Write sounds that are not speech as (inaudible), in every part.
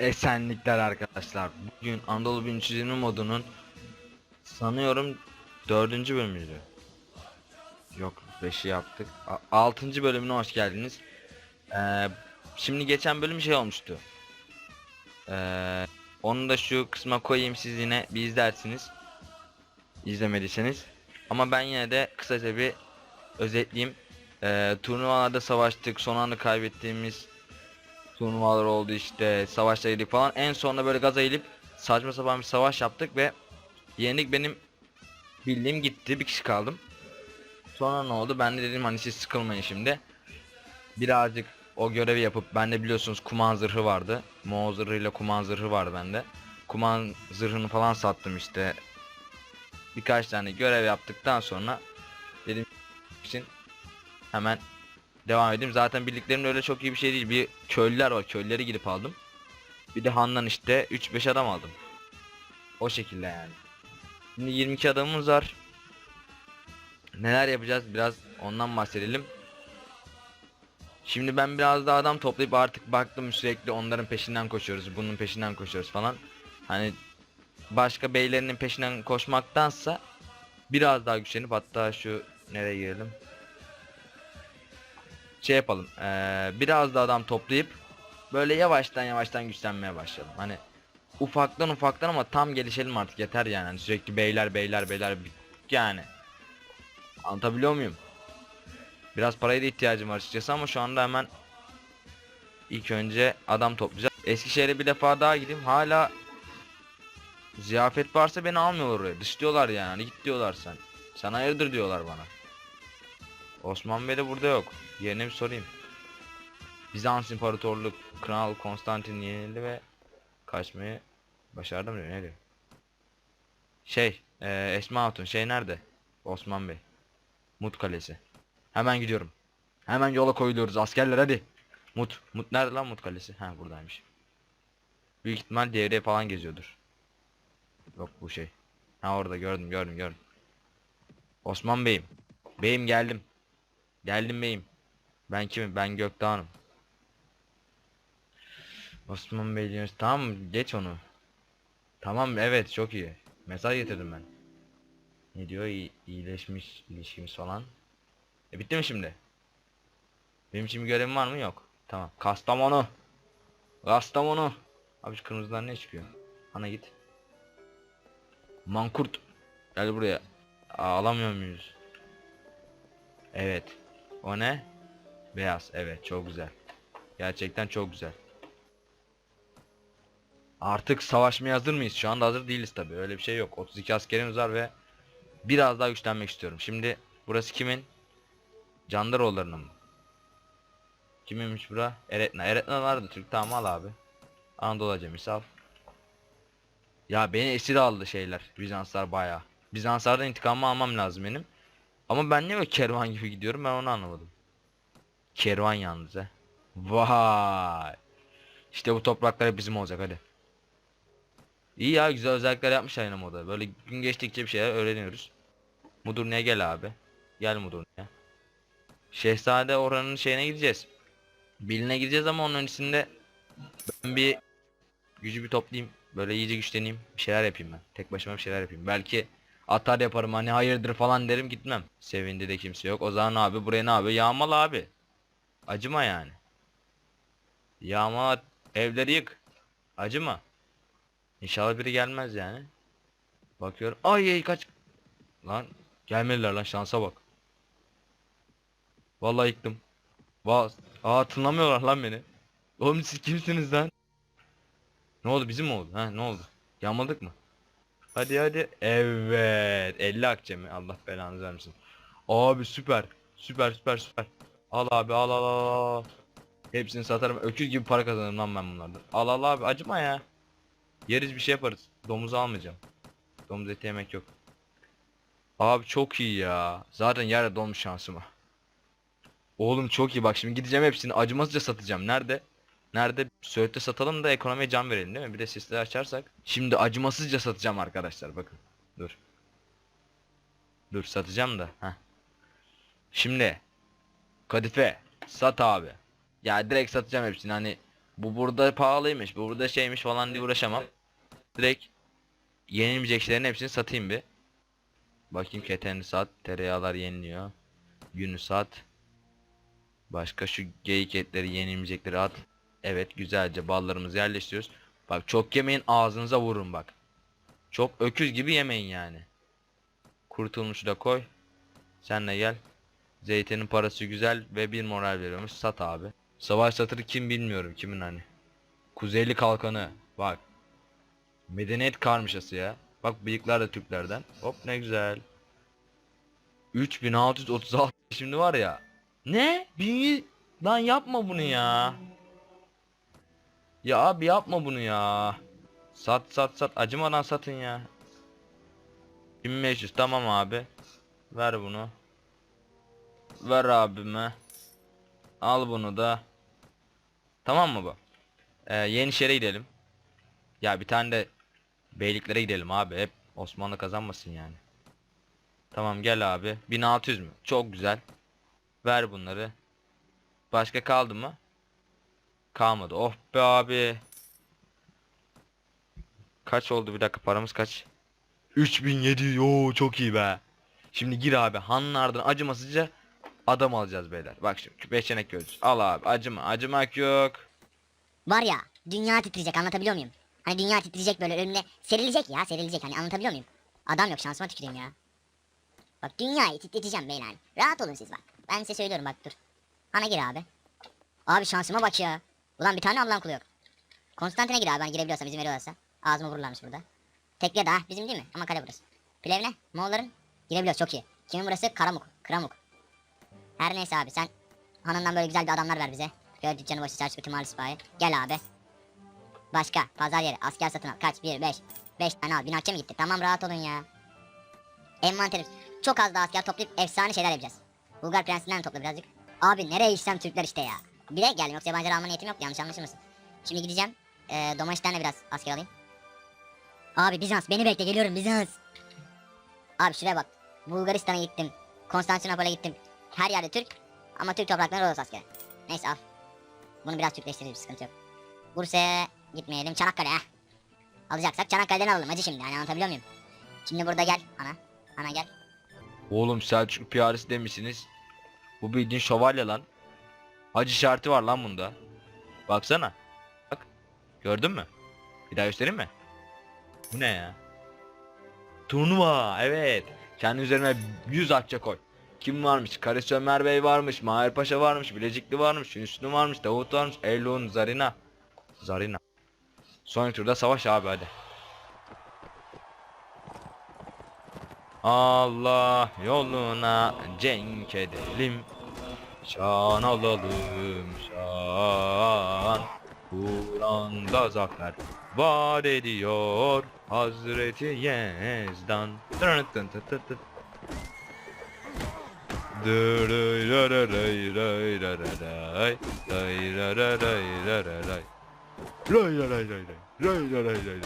Esenlikler arkadaşlar. Bugün Anadolu 1320 modunun sanıyorum dördüncü bölümüydü. Yok 5'i yaptık. 6. bölümüne hoş geldiniz. Ee, şimdi geçen bölüm şey olmuştu. Ee, onu da şu kısma koyayım siz yine bir izlersiniz. İzlemediyseniz. Ama ben yine de kısaca bir özetleyeyim. Ee, turnuvalarda savaştık. Son anda kaybettiğimiz turnuvalar oldu işte savaşlara girdik falan. En sonunda böyle gaza eğilip saçma sapan bir savaş yaptık ve yendik benim bildiğim gitti bir kişi kaldım. Sonra ne oldu? Ben de dedim hani siz sıkılmayın şimdi. Birazcık o görevi yapıp bende biliyorsunuz kuman zırhı vardı. Mo zırhıyla kuman zırhı vardı bende. Kuman zırhını falan sattım işte. Birkaç tane görev yaptıktan sonra dedim için hemen devam edeyim. Zaten bildiklerim öyle çok iyi bir şey değil. Bir köylüler var. Köylüleri gidip aldım. Bir de Han'dan işte 3-5 adam aldım. O şekilde yani. Şimdi 22 adamımız var. Neler yapacağız biraz ondan bahsedelim. Şimdi ben biraz daha adam toplayıp artık baktım sürekli onların peşinden koşuyoruz. Bunun peşinden koşuyoruz falan. Hani başka beylerinin peşinden koşmaktansa biraz daha güçlenip hatta şu nereye girelim? Şey yapalım. eee, biraz da adam toplayıp böyle yavaştan yavaştan güçlenmeye başlayalım. Hani ufaktan ufaktan ama tam gelişelim artık yeter yani. Hani sürekli beyler beyler beyler yani. Anlatabiliyor muyum? Biraz paraya da ihtiyacım var açıkçası ama şu anda hemen ilk önce adam toplayacağım. Eskişehir'e bir defa daha gideyim. Hala ziyafet varsa beni almıyorlar oraya. Dışlıyorlar yani. Hani git diyorlar sen. Sen hayırdır diyorlar bana. Osman Bey de burada yok. Yerine bir sorayım. Bizans İmparatorluk Kral Konstantin yenildi ve kaçmayı başardı mı diyor ne diyor? Şey, eee Esma Hatun şey nerede? Osman Bey. Mut Kalesi. Hemen gidiyorum. Hemen yola koyuluyoruz askerler hadi. Mut, Mut nerede lan Mut Kalesi? Ha buradaymış. Büyük ihtimal devreye falan geziyordur. Yok bu şey. Ha orada gördüm gördüm gördüm. Osman Bey'im. Beyim geldim. Geldim beyim. Ben kimim? Ben Gökdağ'ım. Osman Bey diyoruz. Tamam geç onu. Tamam evet çok iyi. Mesaj getirdim ben. Ne diyor? İyi, iyileşmiş ilişkimiz falan. E bitti mi şimdi? Benim için bir görevim var mı? Yok. Tamam. Kastamonu. Kastamonu. Abi şu kırmızılar ne çıkıyor? Ana git. Mankurt. Gel buraya. Aa, alamıyor muyuz? Evet. O ne? Beyaz. Evet çok güzel. Gerçekten çok güzel. Artık savaşmaya hazır mıyız? Şu anda hazır değiliz tabi. Öyle bir şey yok. 32 askerimiz var ve biraz daha güçlenmek istiyorum. Şimdi burası kimin? Candaroğullarının mı? Kiminmiş bura? Eretna. Eretna vardı Türk. Tamam al abi. Anadolu acemisi al. Ya beni esir aldı şeyler. Bizanslar bayağı. Bizanslardan intikamımı almam lazım benim. Ama ben niye böyle kervan gibi gidiyorum ben onu anlamadım. Kervan yalnız he. Vay. İşte bu topraklar hep bizim olacak hadi. İyi ya güzel özellikler yapmışlar yine moda. Böyle gün geçtikçe bir şeyler öğreniyoruz. Mudurnu'ya gel abi. Gel Mudurnu'ya. Şehzade oranın şeyine gideceğiz. Biline gideceğiz ama onun öncesinde ben bir gücü bir toplayayım. Böyle iyice güçleneyim. Bir şeyler yapayım ben. Tek başıma bir şeyler yapayım. Belki atar yaparım hani hayırdır falan derim gitmem. Sevindi de kimse yok. O zaman abi buraya ne abi? Yağmal abi. Acıma yani. Yağmala evleri yık. Acıma. İnşallah biri gelmez yani. Bakıyorum. Ay ay kaç. Lan gelmediler lan şansa bak. Vallahi yıktım. Va Aa tınlamıyorlar lan beni. Oğlum siz kimsiniz lan? Ne oldu bizim mi oldu? Ha ne oldu? Yağmaladık mı? Hadi hadi. Evet. 50 akçe mi? Allah belanızı vermesin. Abi süper. Süper süper süper. Al abi al al al al. Hepsini satarım. Öküz gibi para kazanırım lan ben bunlardan. Al al abi acıma ya. Yeriz bir şey yaparız. Domuzu almayacağım. Domuz eti yemek yok. Abi çok iyi ya. Zaten yerde dolmuş şansıma. Oğlum çok iyi bak şimdi gideceğim hepsini acımasızca satacağım. Nerede? Nerede? Söğütte satalım da ekonomiye can verelim değil mi? Bir de sesleri açarsak. Şimdi acımasızca satacağım arkadaşlar bakın. Dur. Dur satacağım da. Heh. Şimdi. Kadife. Sat abi. Ya direkt satacağım hepsini hani. Bu burada pahalıymış, bu burada şeymiş falan diye uğraşamam. Direkt yenilmeyecek şeylerin hepsini satayım bir. Bakayım keteni sat, tereyağlar yeniliyor. Yünü sat. Başka şu geyik etleri yenilmeyecekleri at. Evet güzelce ballarımızı yerleştiriyoruz. Bak çok yemeyin ağzınıza vurun bak. Çok öküz gibi yemeyin yani. Kurtulmuşu da koy. Sen de gel. Zeytinin parası güzel ve bir moral veriyormuş. Sat abi. Savaş satırı kim bilmiyorum kimin hani. Kuzeyli kalkanı. Bak. Medeniyet karmaşası ya. Bak bıyıklar da Türklerden. Hop ne güzel. 3636 şimdi var ya. Ne? 1100 Lan yapma bunu ya. Ya abi yapma bunu ya. Sat sat sat acımadan satın ya. 1500 tamam abi. Ver bunu. Ver abime. Al bunu da. Tamam mı bu? Ee, Yenişehir'e gidelim. Ya bir tane de Beyliklere gidelim abi. Hep Osmanlı kazanmasın yani. Tamam gel abi. 1600 mü? Çok güzel. Ver bunları. Başka kaldı mı? Kalmadı. Oh be abi. Kaç oldu bir dakika paramız kaç? 3700 yoo çok iyi be. Şimdi gir abi hanlardan acımasızca adam alacağız beyler. Bak şimdi beşenek gözü. Al abi acıma acımak yok. Var ya dünya titreyecek anlatabiliyor muyum? Hani dünya titreyecek böyle önüne serilecek ya serilecek hani anlatabiliyor muyum? Adam yok şansıma tüküreyim ya. Bak dünyayı titreteceğim beyler. Rahat olun siz bak. Ben size söylüyorum bak dur. Ana gir abi. Abi şansıma bak ya. Ulan bir tane Allah'ın kulu yok. Konstantine gir abi ben girebiliyorsam izin veriyorlarsa. Ağzıma vururlarmış burada. Tekle de ha bizim değil mi? Ama kale burası. Pilev ne? Moğolların? Girebiliyoruz çok iyi. Kimin burası? Karamuk. Kramuk. Her neyse abi sen hanından böyle güzel bir adamlar ver bize. Köy dükkanı başı çarşı bütün mahalle sipahi. Gel abi. Başka pazar yeri asker satın al. Kaç? 1 5 5 tane al. Binakçe mi gitti? Tamam rahat olun ya. Envanterimiz. Çok az daha asker toplayıp efsane şeyler yapacağız. Bulgar prensinden topla birazcık. Abi nereye gitsem Türkler işte ya. De geldim yoksa yabancı alma niyetim yok yanlış anlaşılmasın. Şimdi gideceğim. Ee, Domaç'tan da biraz asker alayım. Abi Bizans beni bekle geliyorum Bizans. Abi şuraya bak. Bulgaristan'a gittim. Konstantinopol'e gittim. Her yerde Türk. Ama Türk toprakları Rodos askeri. Neyse al. Bunu biraz Türkleştiririz sıkıntı yok. Bursa'ya gitmeyelim Çanakkale ha. Alacaksak Çanakkale'den alalım hacı şimdi yani anlatabiliyor muyum? Şimdi burada gel ana. Ana gel. Oğlum Selçuklu piyarisi demişsiniz. Bu bildiğin şövalye lan. Hacı işareti var lan bunda. Baksana. Bak. Gördün mü? Bir daha göstereyim mi? Bu ne ya? Turnuva evet. Kendi üzerine 100 akçe koy. Kim varmış? Karesi Ömer Bey varmış. Mahir Paşa varmış. Bilecikli varmış. Hüsnü varmış. Davut varmış. Elun, Zarina. Zarina. Sonraki turda savaş abi hadi. Allah yoluna cenk edelim. Şan alalım şan. Kur'an'da zafer vaat ediyor Hazreti Yezdan. Tın tın tın tın tın. Dırıyrararayrayrararay, dayrararayraray. Rayrarayraray, rayrarayraray.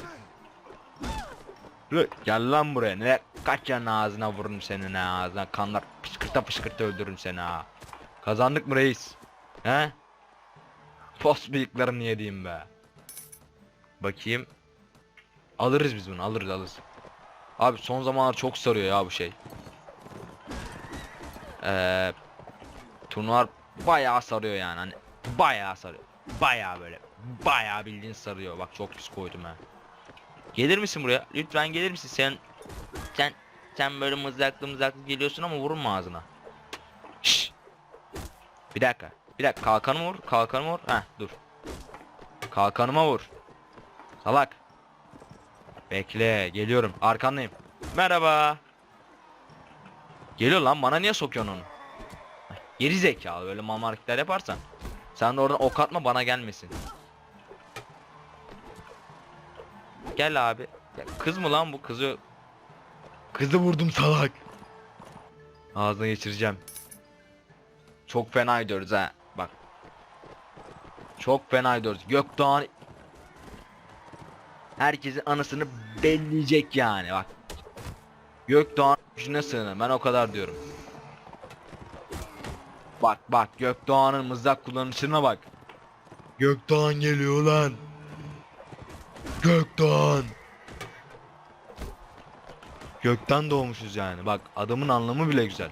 Re- Gel lan buraya ne kaç yanın ağzına vururum senin ağzına kanlar pışkırta pışkırta öldürürüm seni ha Kazandık mı reis? He? Post bıyıklarını yediğim be Bakayım Alırız biz bunu alırız alırız Abi son zamanlar çok sarıyor ya bu şey Eee Turnuvar bayağı sarıyor yani hani Bayağı sarıyor Bayağı böyle Bayağı bildiğin sarıyor bak çok pis koydum ha Gelir misin buraya? Lütfen gelir misin? Sen sen sen böyle mızraklı mızraklı geliyorsun ama vurma ağzına. Şşş. Bir dakika. Bir dakika kalkanımı vur. Kalkanımı vur. Heh dur. Kalkanıma vur. Salak. Bekle geliyorum. Arkandayım. Merhaba. Geliyor lan bana niye sokuyorsun onu? Geri zekalı böyle hareketler yaparsan. Sen de oradan ok atma bana gelmesin. Gel abi. Ya kız mı lan bu kızı? Kızı vurdum salak. Ağzına geçireceğim. Çok fena gidiyoruz ha. Bak. Çok fena gidiyoruz. Gökdoğan Herkesin anısını belleyecek yani bak. Gökdoğan gücüne sığının ben o kadar diyorum. Bak bak Gökdoğan'ın mızrak kullanışına bak. Gökdoğan geliyor lan. Gökdoğan. Gökten doğmuşuz yani. Bak adamın anlamı bile güzel.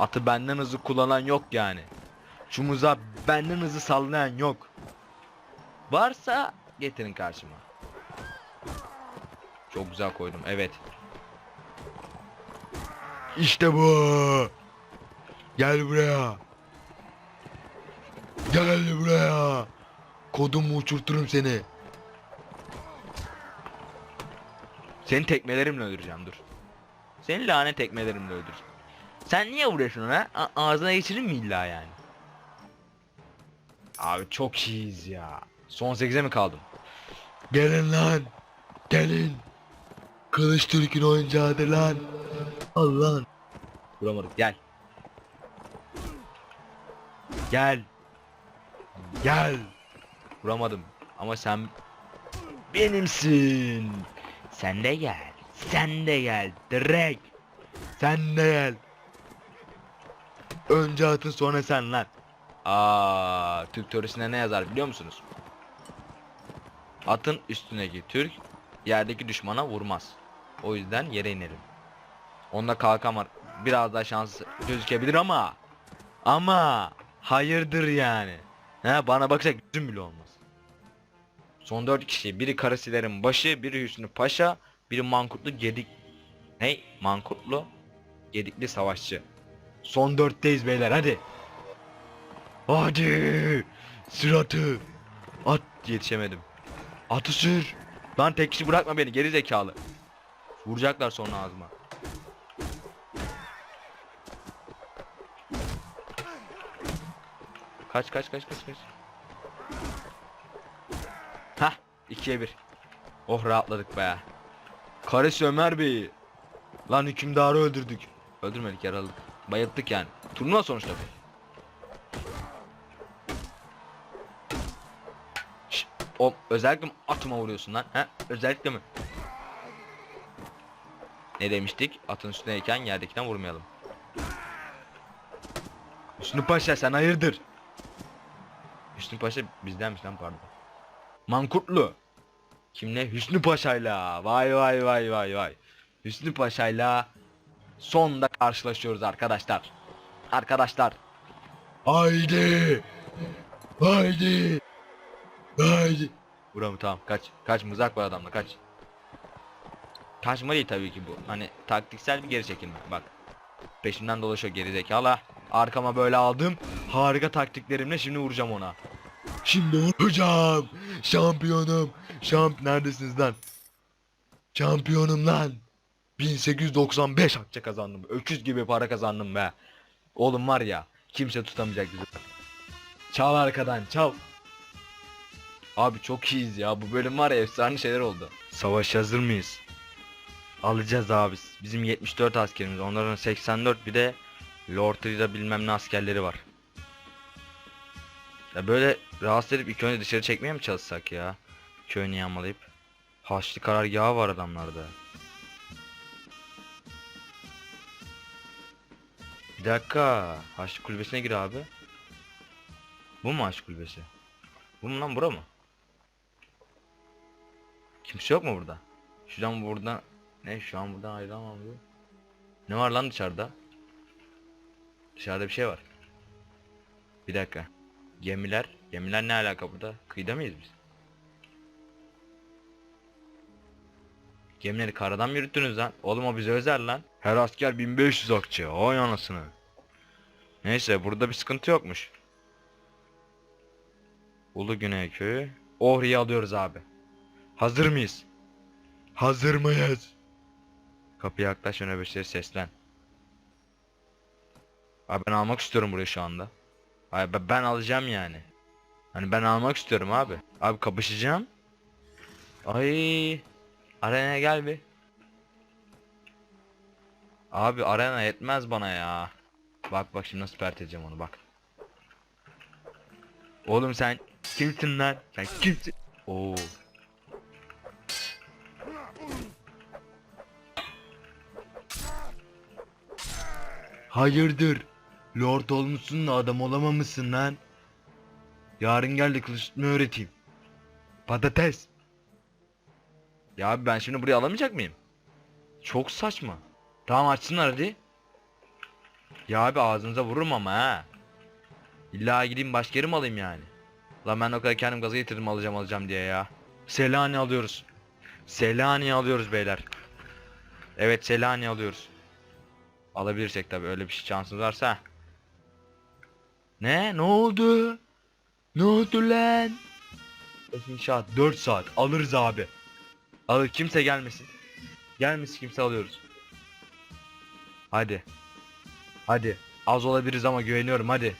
Atı benden hızlı kullanan yok yani. Şu muza benden hızlı sallayan yok. Varsa getirin karşıma. Çok güzel koydum. Evet. İşte bu. Gel buraya. Gel buraya. Kodumu uçurturum seni. Seni tekmelerimle öldüreceğim dur. Seni lanet tekmelerimle öldüreceğim. Sen niye vuruyorsun ha? A- ağzına geçirir mi illa yani? Abi çok iyiyiz ya. Son 8'e mi kaldım? Gelin lan. Gelin. Kılıç Türk'ün oyuncağıdır lan. Al lan. Vuramadık gel. Gel. Gel. Vuramadım. Ama sen benimsin. Sen de gel. Sen de gel. Direkt. Sen de gel. Önce atın sonra sen lan. Aa, Türk teorisinde ne yazar biliyor musunuz? Atın üstündeki Türk yerdeki düşmana vurmaz. O yüzden yere inerim. Onda kalkan var. Biraz daha şans gözükebilir ama ama hayırdır yani. He bana bakacak yüzüm bile olmaz. Son 4 kişi. Biri Karasilerin başı, biri Hüsnü Paşa, biri Mankutlu Gedik. Ney? Mankutlu Gedikli Savaşçı. Son 4'teyiz beyler hadi. Hadi. Sıratı. At yetişemedim. Atı sür. Lan tek kişi bırakma beni geri zekalı. Vuracaklar sonra ağzıma. Kaç kaç kaç kaç kaç. Hah 2'ye 1. Oh rahatladık be. Karesi Ömer Bey'i. Lan hükümdarı öldürdük. Öldürmedik yaraladık. Bayılttık yani. Turnuva sonuçta bu. O özellikle mi atıma vuruyorsun lan? He? Özellikle mi? Ne demiştik? Atın üstündeyken yerdekinden vurmayalım. Hüsnü Paşa sen hayırdır? Hüsnü Paşa bizdenmiş lan pardon. Mankurtlu. Kimle? Hüsnü Paşa'yla. Vay vay vay vay vay. Hüsnü Paşa'yla sonda karşılaşıyoruz arkadaşlar. Arkadaşlar. Haydi. Haydi. Haydi. Buramı tamam kaç. Kaç mızrak var adamda kaç. Kaçma değil tabii ki bu. Hani taktiksel bir geri çekilme. Bak. Peşimden dolaşıyor gerizekalı. Arkama böyle aldım. Harika taktiklerimle şimdi vuracağım ona. Şimdi vuracağım. Şampiyonum. Şamp neredesiniz lan? Şampiyonum lan. 1895 akçe kazandım. Öküz gibi para kazandım be. Oğlum var ya kimse tutamayacak bizi. Çal arkadan çal. Abi çok iyiyiz ya. Bu bölüm var ya efsane şeyler oldu. Savaş hazır mıyız? Alacağız abi. Bizim 74 askerimiz. Onların 84 bir de Lord Rida bilmem ne askerleri var. Ya böyle rahatsız edip ilk önce dışarı çekmeye mi çalışsak ya? Köyünü yağmalayıp. Haçlı karargahı var adamlarda. Bir dakika. Haçlı kulübesine gir abi. Bu mu Haçlı kulübesi? Bu mu lan bura mı? Kimse yok mu burada? Şuradan buradan ne şu an buradan ayrılamam diyor. Ne var lan dışarıda? Dışarıda bir şey var. Bir dakika. Gemiler. Gemiler ne alaka burada? Kıyıda mıyız biz? Gemileri karadan mı yürüttünüz lan? Oğlum o bize özel lan. Her asker 1500 akçe. Ay anasını. Neyse burada bir sıkıntı yokmuş. Ulu Güney Köyü. Ohri'yi alıyoruz abi. Hazır mıyız? Hazır mıyız? Kapıya yaklaş ve nöbetçileri seslen. Abi ben almak istiyorum burayı şu anda. Abi ben- ben alacağım yani. Hani ben almak istiyorum abi. Abi kapışacağım. Ay. Arenaya gel bir. Abi arena yetmez bana ya. Bak bak şimdi nasıl pert edeceğim onu bak. Oğlum sen kimsin lan? Sen kimsin? Oo. Hayırdır? Lord olmuşsun da adam olamamışsın lan. Yarın gel de kılıç tutmayı öğreteyim. Patates. Ya abi ben şimdi buraya alamayacak mıyım? Çok saçma. Tamam açsınlar hadi. Ya abi ağzınıza vururum ama ha. İlla gideyim başka yere mi alayım yani? Lan ben o kadar kendim gaza getirdim alacağım alacağım diye ya. Selanik alıyoruz. Selanik alıyoruz beyler. Evet Selanik alıyoruz. Alabilirsek tabi öyle bir şey şansımız varsa. Ne? Ne oldu? Ne oldu lan? İnşaat 4 saat alırız abi. Alır kimse gelmesin. Gelmesin kimse alıyoruz. Hadi. Hadi. Az olabiliriz ama güveniyorum hadi.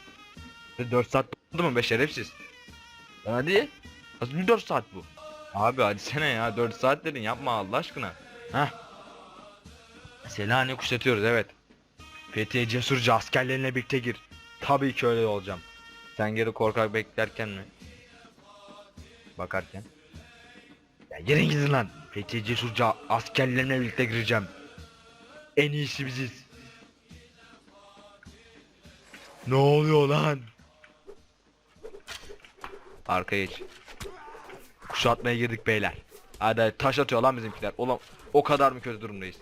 4 saat oldu mu be şerefsiz? Hadi. Nasıl bir 4 saat bu? Abi hadi sene ya 4 saat dedin yapma Allah aşkına. Heh. Selanik kuşatıyoruz evet. Fethiye cesurca askerlerine birlikte gir. Tabii ki öyle olacağım. Sen geri korkak beklerken mi? Bakarken. Ya gelin gidin lan. Fethiye cesurca askerlerine birlikte gireceğim. En iyisi biziz. Ne oluyor lan? Arkaya geç. Kuşatmaya girdik beyler. Hadi taş atıyor lan bizimkiler. Ulan o kadar mı kötü durumdayız?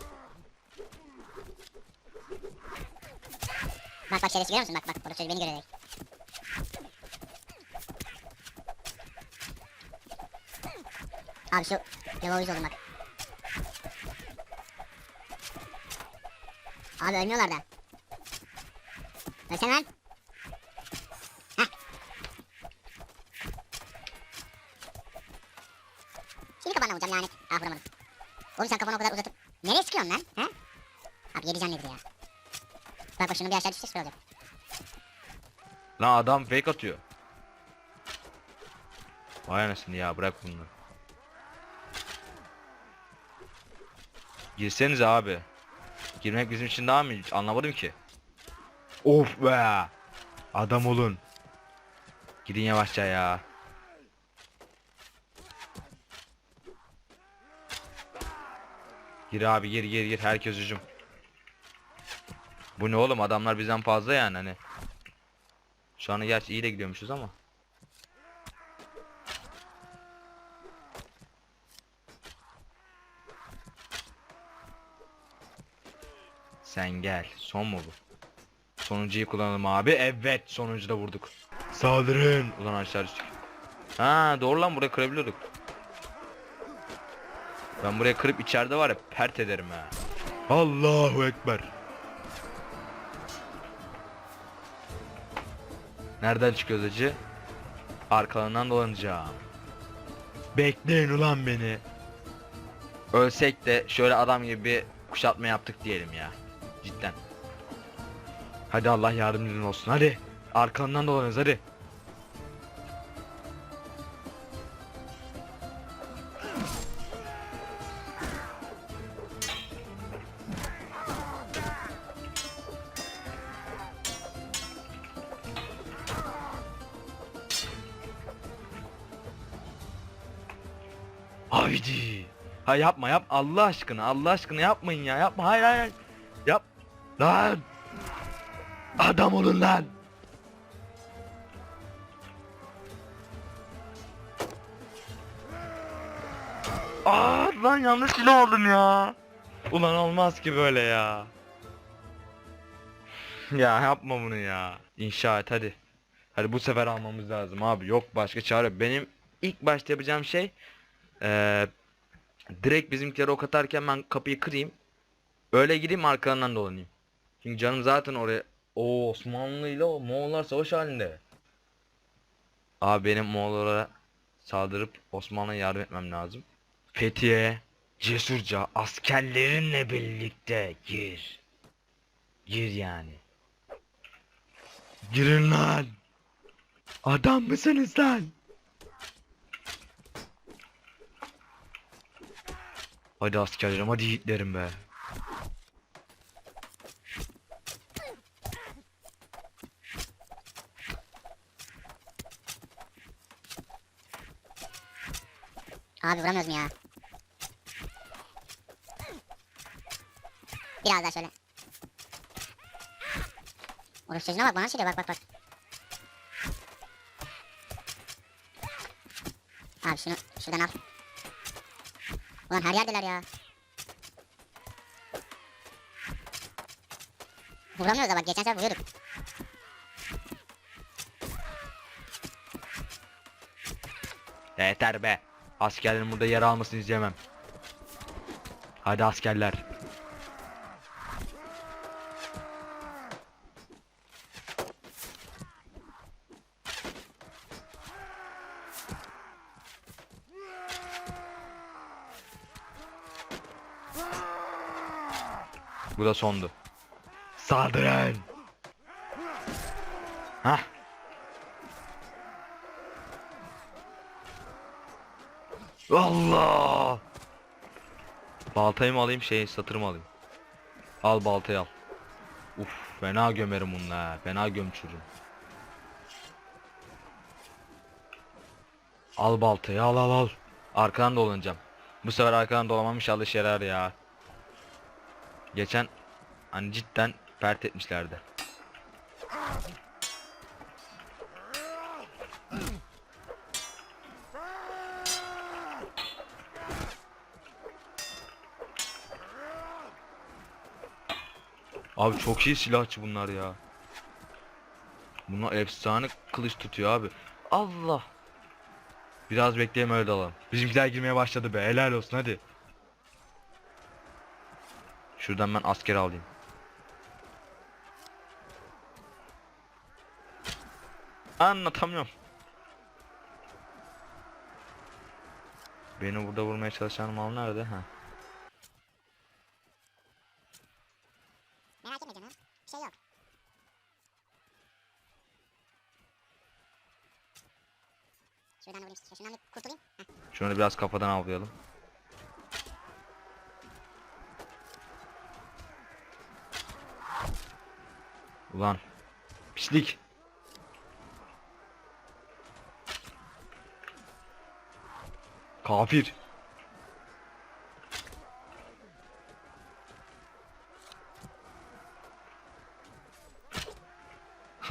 Bak bak şerefsiz görüyor musun? Bak bak profesör beni görerek. Abi şu yava uyuz oldum bak. Abi ölmüyorlar da. Ölsene lan. Heh. Kafanla vuracağım yani. Ah vuramadım. Oğlum sen kafanı o kadar uzatıp nereye sıkıyorsun lan? He? Abi yedi can nedir ya? Bak bak şunu bir aşağı düşse süper olacak. Lan adam fake atıyor. Vay anasını ya bırak bunu. Girsenize abi. Girmek bizim için daha mı? Anlamadım ki. Of be. Adam olun. Gidin yavaşça ya. Gir abi gir gir gir herkes hücum. Bu ne oğlum adamlar bizden fazla yani hani. Şu an gerçi iyi de gidiyormuşuz ama. Sen gel. Son mu bu? Sonuncuyu kullanalım abi. Evet sonuncu da vurduk. Saldırın. Ulan aşağı düştük. Ha doğru lan burayı kırabiliyorduk. Ben buraya kırıp içeride var ya pert ederim ha. Allahu Ekber. Nereden çıkıyoruz acı? Arkalarından dolanacağım. Bekleyin ulan beni. Ölsek de şöyle adam gibi bir kuşatma yaptık diyelim ya. Cidden. Hadi Allah yardımcın olsun hadi. Arkandan dolanıyoruz hadi. Haydi. Ha yapma yap Allah aşkına Allah aşkına yapmayın ya yapma hayır hayır. Yap. Lan. Adam olun lan. Aa lan yanlış silah aldım ya. Ulan olmaz ki böyle ya. ya yapma bunu ya. İnşa hadi. Hadi bu sefer almamız lazım abi. Yok başka çare. Benim ilk başta yapacağım şey eee direkt bizimkileri ok atarken ben kapıyı kırayım. Öyle gideyim arkalarından dolanayım. Çünkü canım zaten oraya o Osmanlı ile Moğollar savaş halinde. Abi benim Moğollara saldırıp Osmanlı'ya yardım etmem lazım. Fethiye cesurca askerlerinle birlikte gir. Gir yani. Girin lan. Adam mısınız lan? Hadi askerlerim hadi yiğitlerim be. Abi vuramıyoruz mu ya? Biraz daha şöyle. Orası çocuğuna bak bana şey diyor bak bak bak. Abi şunu şuradan al. Ulan her yerdeler ya. Vuramıyoruz da bak geçen sefer vuruyorduk. Yeter be. Askerlerin burada yer almasını izleyemem. Hadi askerler. Bu da sondu. Saldırın. Hah. Allah! Baltayı mı alayım şey satır mı alayım? Al baltayı al. Uf fena gömerim bunu ha. Fena gömçürüm. Al baltayı al al al. Arkadan dolanacağım. Bu sefer arkadan dolamam inşallah işe yarar ya. Geçen hani cidden pert etmişlerdi. Abi çok iyi silahçı bunlar ya. Bunlar efsane kılıç tutuyor abi. Allah. Biraz bekleyelim öyle dalalım. Bizimkiler girmeye başladı be. Helal olsun hadi. Şuradan ben asker alayım. Anlatamıyorum. Beni burada vurmaya çalışan mal nerede? Ha. Merak etme canım. Bir şey yok. Şuradan da vurayım. Bir kurtulayım. Heh. Şunu biraz kafadan avlayalım. Ulan pislik. Kafir.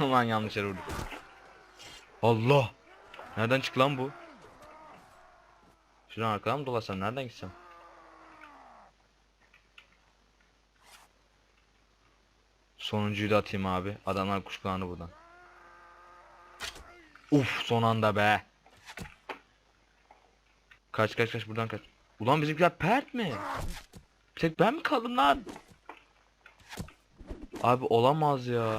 (laughs) Ulan yanlış yere vurduk. Allah. Nereden çıktı lan bu? Şuradan arkadan mı dolaşsam nereden gitsem? Sonuncuyu da atayım abi. Adamlar kuşkulandı buradan. Uf son anda be. Kaç kaç kaç buradan kaç. Ulan bizimkiler pert mi? Bir tek ben mi kaldım lan? Abi olamaz ya.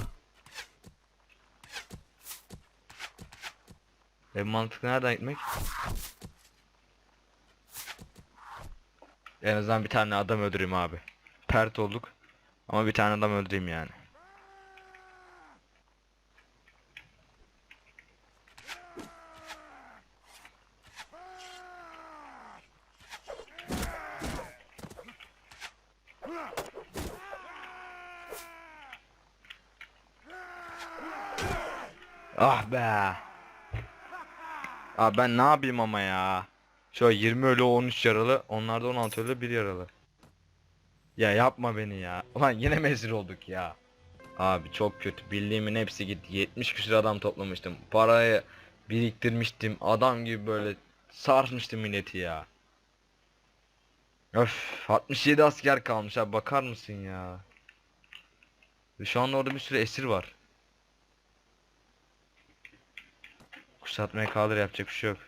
En mantıklı nereden gitmek? En azından bir tane adam öldüreyim abi. Pert olduk. Ama bir tane adam öldüreyim yani. Ah be. Abi ben ne yapayım ama ya. Şöyle 20 ölü 13 yaralı. Onlarda 16 ölü 1 yaralı. Ya yapma beni ya. Ulan yine mezir olduk ya. Abi çok kötü. Bildiğimin hepsi gitti. 70 küsur adam toplamıştım. Parayı biriktirmiştim. Adam gibi böyle sarsmıştım milleti ya. Öf 67 asker kalmış abi bakar mısın ya. Şu anda orada bir sürü esir var. Kuşatmaya kaldır yapacak bir şey yok.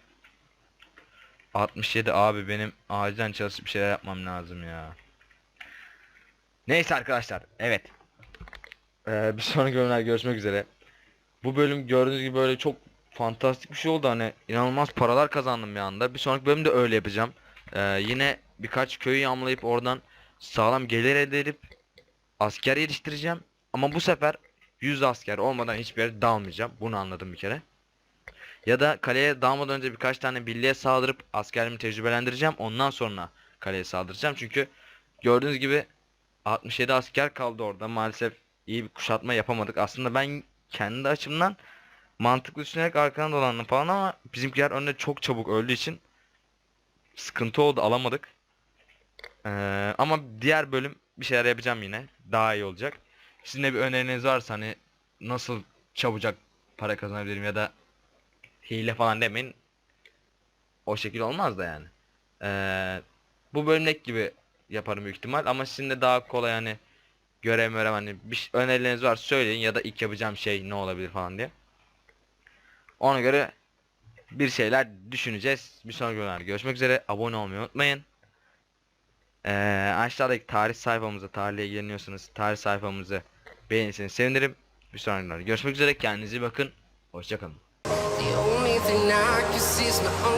67 abi benim acilen çalışıp bir şeyler yapmam lazım ya. Neyse arkadaşlar evet. Ee, bir sonraki bölümler görüşmek üzere. Bu bölüm gördüğünüz gibi böyle çok fantastik bir şey oldu hani inanılmaz paralar kazandım bir anda. Bir sonraki bölümde öyle yapacağım. Ee, yine birkaç köyü yağmalayıp oradan sağlam gelir elde edip asker yetiştireceğim. Ama bu sefer 100 asker olmadan hiçbir yere dalmayacağım. Bunu anladım bir kere. Ya da kaleye dalmadan önce birkaç tane birliğe saldırıp askerimi tecrübelendireceğim. Ondan sonra kaleye saldıracağım. Çünkü gördüğünüz gibi 67 asker kaldı orada. Maalesef iyi bir kuşatma yapamadık. Aslında ben kendi açımdan mantıklı düşünerek arkadan dolandım falan ama bizimkiler önde çok çabuk öldüğü için sıkıntı oldu alamadık. Ee, ama diğer bölüm bir şeyler yapacağım yine. Daha iyi olacak. Sizin de bir öneriniz varsa hani nasıl çabucak para kazanabilirim ya da hile falan demeyin. o şekil olmaz da yani. Ee, bu bölümdeki gibi yaparım büyük ihtimal ama sizin de daha kolay hani görev görev hani bir önerileriniz var söyleyin ya da ilk yapacağım şey ne olabilir falan diye. Ona göre bir şeyler düşüneceğiz. Bir sonraki bölümlerde görüşmek üzere. Abone olmayı unutmayın. Ee, aşağıdaki tarih sayfamıza tarihle ilgileniyorsanız tarih sayfamızı beğenirseniz sevinirim. Bir sonraki bölümlerde görüşmek üzere. Kendinize iyi bakın. Hoşçakalın. The only thing I can see is my own